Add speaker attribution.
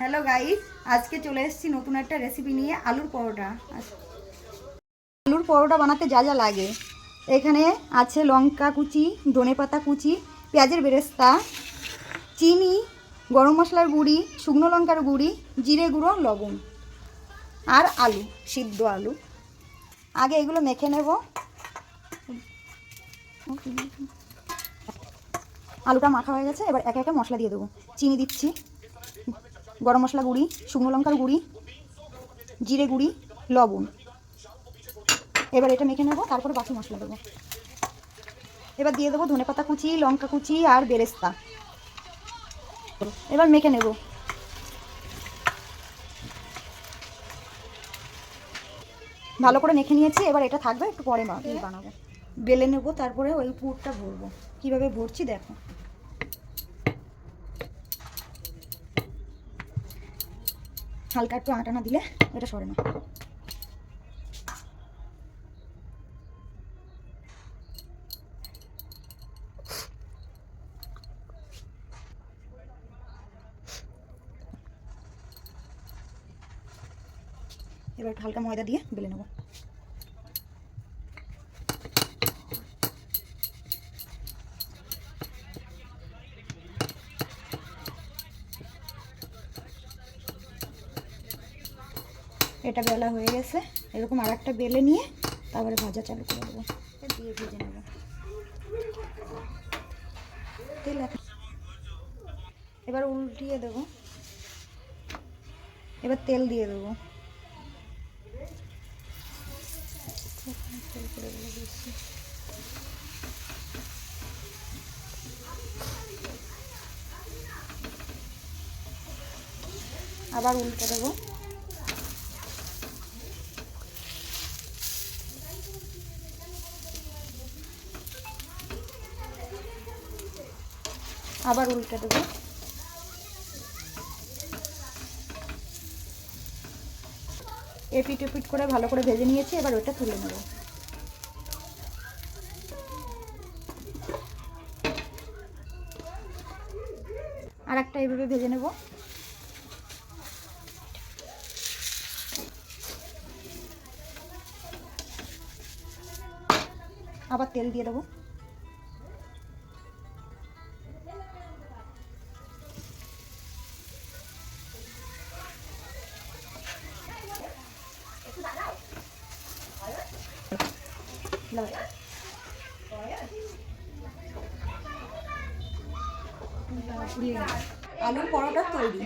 Speaker 1: Hello guys আজকে চলে এসেছি নতুন একটা রেসিপি নিয়ে আলুর পরোটা। আলুর পরোটা বানাতে যা যা লাগে। এখানে আছে লঙ্কা কুচি ধনেপাতা কুচি, পেঁয়াজের বেরেস্তা, চিনি, গরম মশলার গুঁড়ি, শুকনো লঙ্কার গুঁড়ি, জিরে গুঁড়ো, লবণ আর আলু, সিদ্ধ আলু। আগে এগুলো মেখে নেব। আলুটা মাখা হয়ে গেছে, এবার একে একে মশলা দিয়ে দেবো। চিনি দিচ্ছি। গরম মশলা গুঁড়ি, শুকনো লঙ্কার গুঁড়ি, জিরে গুঁড়ি, লবণ। এবার এটা মেখে নেব, তারপরে বাকি মশলা দেবো। এবার দিয়ে দেবো ধনেপাতা কুচি, লঙ্কা কুচি আর বেরেস্তা। এবার মেখে নেব। ভালো করে মেখে নিয়েছি, এবার এটা থাকবে, একটু পরে মা- বানাবো। বেলে নেব, তারপরে ওই পুরটা ভরবো। কীভাবে ভরছি দেখো। হালকা একটু আটা না দিলে এটা সরে না। এবার হালকা ময়দা দিয়ে বেলে নেব। এটা বেলা হয়ে গেছে। এরকম আর একটা বেলে নিয়ে তারপরে ভাজা চালু করে দেবো। দিয়ে ভেজে নেব। তেল এবার উল্টিয়ে দেবো। এবার তেল দিয়ে দেবো। তেল করে আবার উল্টে দেবো। আবার উল্টে দেবো। এপিট এপিট করে ভালো করে ভেজে নিয়েছি, এবার ওটা তুলে নেব। আর একটা এইভাবে ভেজে নেব। আবার তেল দিয়ে দেবো। আলুর পরোটা তৈরি।